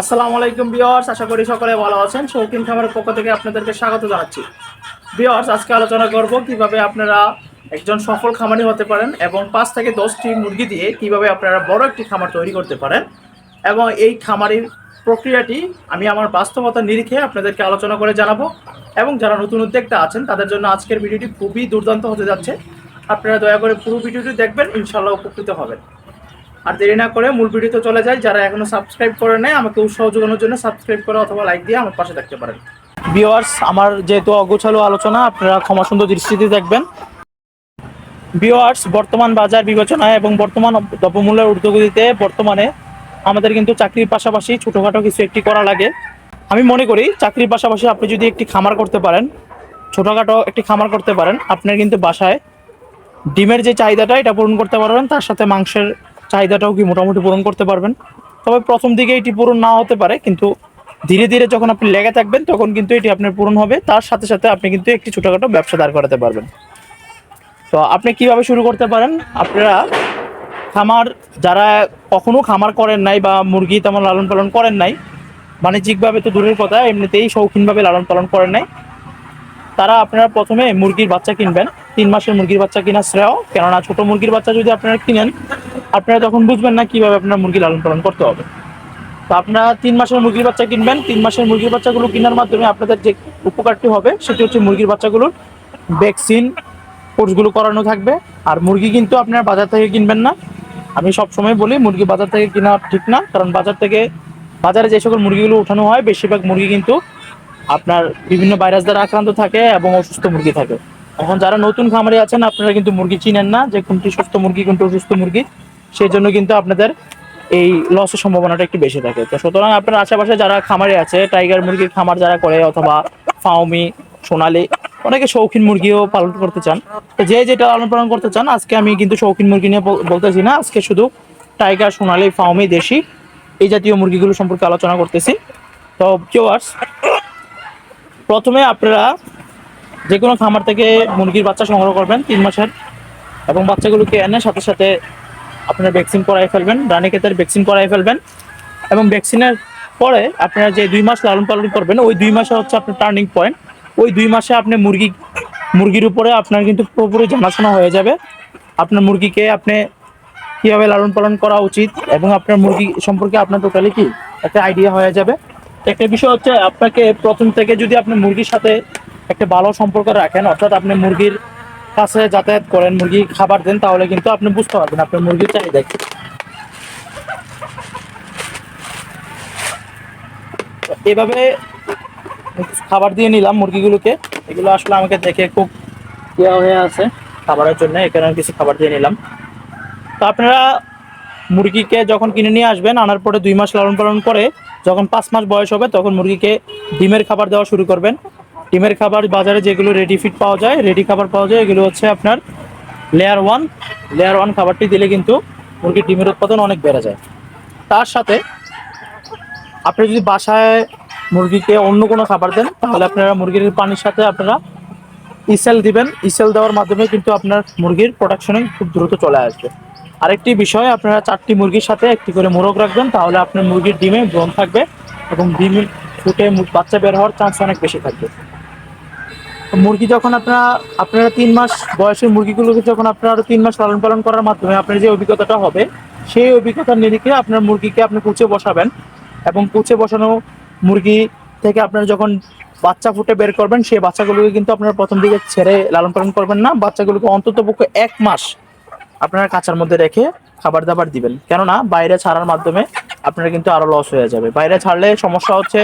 আসসালামু আলাইকুম বিয়ার্স আশা করি সকলে ভালো আছেন। শৌখিন খামারের পক্ষ থেকে আপনাদেরকে স্বাগত জানাচ্ছি। বিয়ার্স আজকে আলোচনা করব কীভাবে আপনারা একজন সফল খামারি হতে পারেন এবং পাঁচ থেকে দশটি মুরগি দিয়ে কীভাবে আপনারা বড় একটি খামার তৈরি করতে পারেন এবং এই খামারির প্রক্রিয়াটি আমি আমার বাস্তবতা নিরিখে আপনাদেরকে আলোচনা করে জানাব এবং যারা নতুন উদ্যোক্তা আছেন, তাদের জন্য আজকের ভিডিওটি খুবই দুর্দান্ত হতে যাচ্ছে। আপনারা দয়া করে পুরো ভিডিওটি দেখবেন ইনশাল্লাহ উপকৃত হবেন। আর দেরি না করে মূল ভিডিওতে চলে যায় যারা এখনও সাবস্ক্রাইব করে নেয় আমাকে উৎসাহ যোগানোর জন্য সাবস্ক্রাইব করে অথবা লাইক দিয়ে আমার পাশে থাকতে পারেন। ভিওয়ার্স আমার যেহেতু অগোছালো আলোচনা, আপনারা ক্ষমা সুন্দর দৃষ্টিতে দেখবেন। ভিওয়ার্স বর্তমান বাজার বিবেচনায় এবং বর্তমান দ্রব্যমূল্যের ঊর্ধ্বগতিতে বর্তমানে আমাদের কিন্তু চাকরির পাশাপাশি ছোটোখাটো কিছু একটি করা লাগে। আমি মনে করি চাকরির পাশাপাশি আপনি যদি একটি খামার করতে পারেন, ছোটোখাটো একটি খামার করতে পারেন, আপনার কিন্তু বাসায় ডিমের যে চাহিদাটা, এটা পূরণ করতে পারবেন, তার সাথে মাংসের চাহিদাটাও কি মোটামুটি পূরণ করতে পারবেন? তবে প্রথম দিকে এটি পূরণ না হতে পারে, কিন্তু ধীরে ধীরে যখন আপনি লেগে থাকবেন, তখন কিন্তু এটি আপনার পূরণ হবে। তার সাথে সাথে আপনি কিন্তু একটি ছোটোখাটো ব্যবসা দাঁড় করাতে পারবেন। তো আপনি কীভাবে শুরু করতে পারেন? আপনারা খামার, যারা কখনো খামার করেন নাই বা মুরগি তেমন লালন পালন করেন নাই, বাণিজ্যিকভাবে তো দূরের কথা, এমনিতেই শৌখিনভাবে লালন পালন করেন নাই, তারা আপনারা প্রথমে মুরগির বাচ্চা কিনবেন। তিন মাসের মুরগির বাচ্চা কিনা শ্রেয়, কেননা ছোট মুরগির বাচ্চা যদি আপনারা কিনেন আপনারা তখন বুঝবেন না কীভাবে আপনার মুরগি লালন পালন করতে হবে। তো আপনারা তিন মাসের মুরগির বাচ্চা কিনবেন। তিন মাসের মুরগির বাচ্চাগুলো কেনার মাধ্যমে আপনাদের যে উপকারটি হবে, সেটি হচ্ছে মুরগির বাচ্চাগুলোর ভ্যাকসিন কোর্সগুলো করানো থাকবে। আর মুরগি কিন্তু আপনারা বাজার থেকে কিনবেন না। আমি সব সময় বলি, মুরগি বাজার থেকে কেনা ঠিক না। কারণ বাজার থেকে, বাজারে যে সকল মুরগিগুলো উঠানো হয়, বেশিরভাগ মুরগি কিন্তু আপনার বিভিন্ন ভাইরাস দ্বারা আক্রান্ত থাকে এবং অসুস্থ মুরগি থাকে। এখন যারা নতুন খামারে আছেন, আপনারা কিন্তু মুরগি চিনেন না। যে কোনটি সুস্থ মুরগি, কোনটি অসুস্থ মুরগি। সেই জন্য কিন্তু আপনাদের এই লসের সম্ভাবনাটা একটু বেশি থাকে। তো সুতরাং আপনার আশেপাশে যারা খামারে আছে টাইগার মুরগির খামার যারা করে অথবা ফাউমি সোনালি, অনেকে শৌখিন মুরগিও পালন করতে চান। তো যে যেটা লালন পালন করতে চান, আজকে আমি কিন্তু শৌখিন মুরগি নিয়ে বলতেছি না। আজকে শুধু টাইগার সোনালি ফাউমি দেশি এই জাতীয় মুরগিগুলো সম্পর্কে আলোচনা করতেছি। তো ভিউয়ার্স প্রথমে আপনারা যে কোনো খামার থেকে মুরগির বাচ্চা সংগ্রহ করবেন তিন মাসের এবং বাচ্চাগুলোকে এনে সাথে সাথে আপনারা ভ্যাকসিন করাই ফেলবেন, রানীক্ষেতের ভ্যাকসিন করাই ফেলবেন। এবং ভ্যাকসিনের পরে আপনারা যে দুই মাস লালন পালন করবেন, ওই দুই মাসে হচ্ছে আপনার টার্নিং পয়েন্ট ওই দুই মাসে আপনি মুরগি, মুরগির উপরে আপনার কিন্তু পুরোপুরি জানাশোনা হয়ে যাবে। আপনার মুরগিকে আপনি কীভাবে লালন পালন করা উচিত এবং আপনার মুরগি সম্পর্কে আপনার টোটালি কি একটা আইডিয়া হয়ে যাবে। একটা বিষয় হচ্ছে, আপনাকে প্রথম থেকে যদি আপনি মুরগির সাথে একটা ভালো সম্পর্ক রাখেন, অর্থাৎ আপনি মুরগির কাছে যাতায়াত করেন, মুরগি খাবার দেন, তাহলে কিন্তু আপনি বুঝতে পারবেন আপনার মুরগির চাহিদা কি। এভাবে খাবার দিয়ে নিলাম মুরগিগুলোকে। এগুলো আসলে আমাকে দেখে খুব ইয়ে হয়ে আছে খাবারের জন্য, এখানে কিছু খাবার দিয়ে নিলাম। তো আপনারা মুরগিকে যখন কিনে নিয়ে আসবেন, আনার পরে দুই মাস লালন পালন করে, যখন পাঁচ মাস বয়স হবে, তখন মুরগিকে ডিমের খাবার দেওয়া শুরু করবেন। ডিমের খাবার বাজারে যেগুলো রেডি ফিট পাওয়া যায় রেডি খাবার পাওয়া যায়, এগুলো হচ্ছে আপনার লেয়ার ওয়ান লেয়ার ওয়ান খাবারটি দিলে কিন্তু মুরগির ডিমের উৎপাদন অনেক বেড়ে যায়। তার সাথে আপনি যদি বাসায় মুরগিকে অন্য কোনো খাবার দেন, তাহলে আপনারা মুরগির পানির সাথে আপনারা ইসেল দিবেন। ইসেল দেওয়ার মাধ্যমে কিন্তু আপনার মুরগির প্রোডাকশনে খুব দ্রুত চলে আসবে। আরেকটি বিষয়, আপনারা চারটি মুরগির সাথে একটি করে মোরগ রাখবেন, তাহলে আপনার মুরগির ডিমে ব্রণ থাকবে এবং ডিম ফুটে বাচ্চা বের হওয়ার চান্স অনেক বেশি থাকবে। মুরগি যখন আপনারা আপনারা তিন মাস বয়সের মুরগিগুলোকে যখন আপনারা আরও তিন মাস লালন পালন করার মাধ্যমে আপনার যে অভিজ্ঞতাটা হবে, সেই অভিজ্ঞতার নিরিখে আপনার মুরগিকে আপনি কুচে বসাবেন এবং কুচে বসানো মুরগি থেকে আপনারা যখন বাচ্চা ফুটে বের করবেন, সেই বাচ্চাগুলোকে কিন্তু আপনারা প্রথম দিকে ছেড়ে লালন পালন করবেন না। বাচ্চাগুলোকে অন্তত পক্ষে এক মাস আপনারা কাঁচার মধ্যে রেখে খাবার দাবার দিবেন। কেননা বাইরে ছাড়ার মাধ্যমে আপনার কিন্তু আরও লস হয়ে যাবে। বাইরে ছাড়লে সমস্যা হচ্ছে,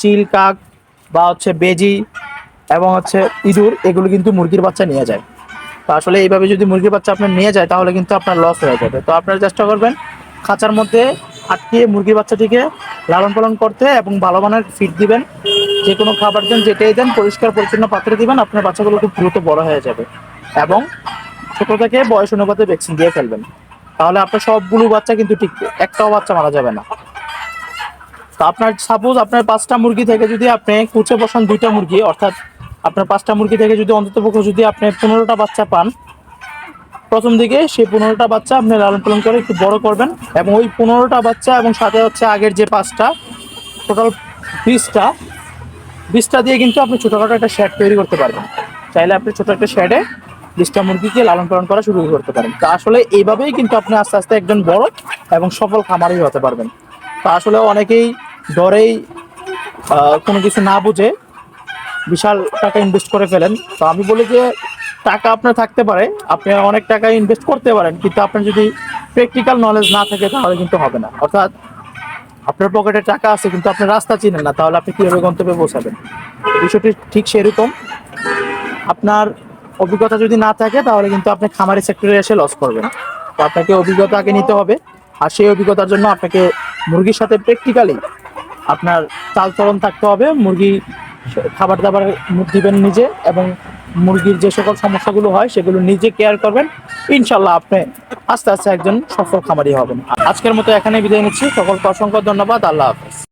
চিল, কাক বা হচ্ছে বেজি এবং হচ্ছে ইঁদুর, এগুলো কিন্তু মুরগির বাচ্চা নিয়ে যায়। তো আসলে এইভাবে যদি মুরগির বাচ্চা আপনার নিয়ে যায়, তাহলে কিন্তু আপনার লস হয়ে যাবে। তো আপনারা চেষ্টা করবেন খাঁচার মধ্যে আটকিয়ে মুরগির বাচ্চাটিকে লালন পালন করতে এবং ভালো মানের ফিড দিবেন। যে কোনো খাবার দেন, যেটাই দেন, পরিষ্কার, পরিচ্ছন্ন পাত্রে দিবেন, আপনার বাচ্চাগুলো খুব দ্রুত বড় হয়ে যাবে। এবং ছোটো থেকে বয়স অনুপাতে ভ্যাকসিন দিয়ে ফেলবেন। তাহলে আপনার সবগুলো বাচ্চা কিন্তু টিকবে, একটাও বাচ্চা মারা যাবে না। তো আপনার সাপোজ আপনার পাঁচটা মুরগি থেকে যদি আপনি কুচে বসান দুইটা মুরগি, অর্থাৎ আপনার পাঁচটা মুরগি থেকে যদি অন্তত পক্ষে যদি আপনি পনেরোটা বাচ্চা পান, প্রথম দিকে সেই পনেরোটা বাচ্চা আপনি লালন পালন করে একটু বড় করবেন এবং ওই পনেরোটা বাচ্চা এবং সাথে হচ্ছে আগের যে পাঁচটা টোটাল বিশটা বিশটা দিয়ে কিন্তু আপনি ছোটোখাটো একটা শেড তৈরি করতে পারবেন। চাইলে আপনি ছোটো একটা শেডে বিশটা মুরগিকে লালন পালন করা শুরু করতে পারেন। তা আসলে এইভাবেই কিন্তু আপনি আস্তে আস্তে একজন বড় এবং সফল খামারি হতে পারবেন। তা আসলে অনেকেই ডরেই কোনো কিছু না বুঝে বিশাল টাকা ইনভেস্ট করে ফেলেন। তো আমি বলি যে, টাকা আপনার থাকতে পারে, আপনি অনেক টাকা ইনভেস্ট করতে পারেন, কিন্তু আপনার যদি প্র্যাকটিক্যাল নলেজ না থাকে, তাহলে কিন্তু হবে না। অর্থাৎ আপনার পকেটে টাকা আছে, কিন্তু আপনি রাস্তা চিনেন না, তাহলে আপনি কীভাবে গন্তব্যে পৌঁছাবেন? বিষয়টি ঠিক সেরকম। আপনার অভিজ্ঞতা যদি না থাকে, তাহলে কিন্তু আপনি খামারি সেক্টরে এসে লস করবেন। তো আপনাকে অভিজ্ঞতা আগে নিতে হবে, আর সেই অভিজ্ঞতার জন্য আপনাকে মুরগির সাথে প্র্যাকটিক্যালি আপনার চালচলন থাকতে হবে। মুরগি খাবার দাবার দিবেন নিজে এবং মুরগির যে সকল সমস্যাগুলো হয়, সেগুলো নিজে কেয়ার করবেন। ইনশাল্লাহ আপনি আস্তে আস্তে একজন সফল খামারি হবেন। আজকের মতো এখানে বিদায় নিচ্ছি। সকলকে অসংখ্য ধন্যবাদ। আল্লাহ হাফেজ।